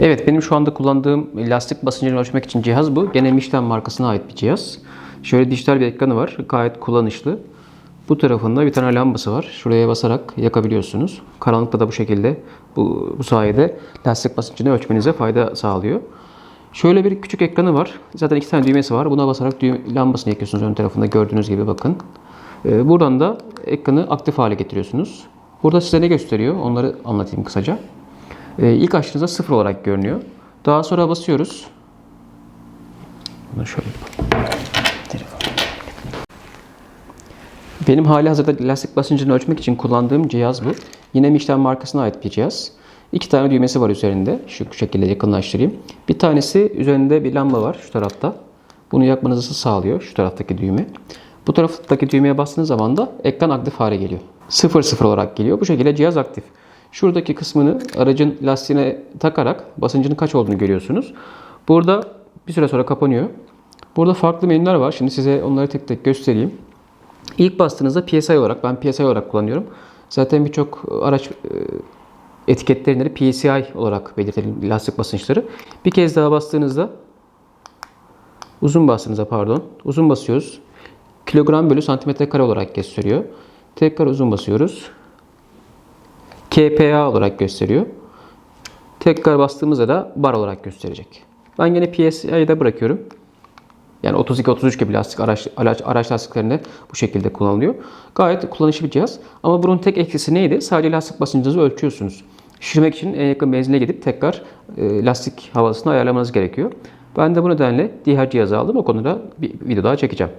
Evet benim şu anda kullandığım lastik basıncını ölçmek için cihaz bu. Gene Michelin markasına ait bir cihaz. Şöyle dijital bir ekranı var. Gayet kullanışlı. Bu tarafında bir tane lambası var. Şuraya basarak yakabiliyorsunuz. Karanlıkta da bu şekilde bu, bu sayede lastik basıncını ölçmenize fayda sağlıyor. Şöyle bir küçük ekranı var. Zaten iki tane düğmesi var. Buna basarak düğme, lambasını yakıyorsunuz ön tarafında gördüğünüz gibi bakın. Ee, buradan da ekranı aktif hale getiriyorsunuz. Burada size ne gösteriyor? Onları anlatayım kısaca. Ee, ilk açtığınızda sıfır olarak görünüyor. Daha sonra basıyoruz. Bunu şöyle. Benim hali hazırda lastik basıncını ölçmek için kullandığım cihaz bu. Yine Michelin markasına ait bir cihaz. İki tane düğmesi var üzerinde. Şu şekilde yakınlaştırayım. Bir tanesi üzerinde bir lamba var şu tarafta. Bunu yakmanızı sağlıyor şu taraftaki düğme. Bu taraftaki düğmeye bastığınız zaman da ekran aktif hale geliyor. 0-0 olarak geliyor. Bu şekilde cihaz aktif. Şuradaki kısmını aracın lastiğine takarak basıncının kaç olduğunu görüyorsunuz. Burada bir süre sonra kapanıyor. Burada farklı menüler var. Şimdi size onları tek tek göstereyim. İlk bastığınızda PSI olarak, ben PSI olarak kullanıyorum. Zaten birçok araç e, etiketlerinde PSI olarak belirtilir lastik basınçları. Bir kez daha bastığınızda uzun bastığınızda pardon, uzun basıyoruz. Kilogram bölü santimetre kare olarak gösteriyor. Tekrar uzun basıyoruz. KPA olarak gösteriyor. Tekrar bastığımızda da bar olarak gösterecek. Ben yine PSI'de bırakıyorum. Yani 32-33 gibi lastik araç, araç, araç lastiklerinde bu şekilde kullanılıyor. Gayet kullanışlı bir cihaz. Ama bunun tek eksisi neydi? Sadece lastik basıncınızı ölçüyorsunuz. Şişirmek için en yakın benzine gidip tekrar e, lastik havasını ayarlamanız gerekiyor. Ben de bu nedenle diğer cihazı aldım. O konuda bir video daha çekeceğim.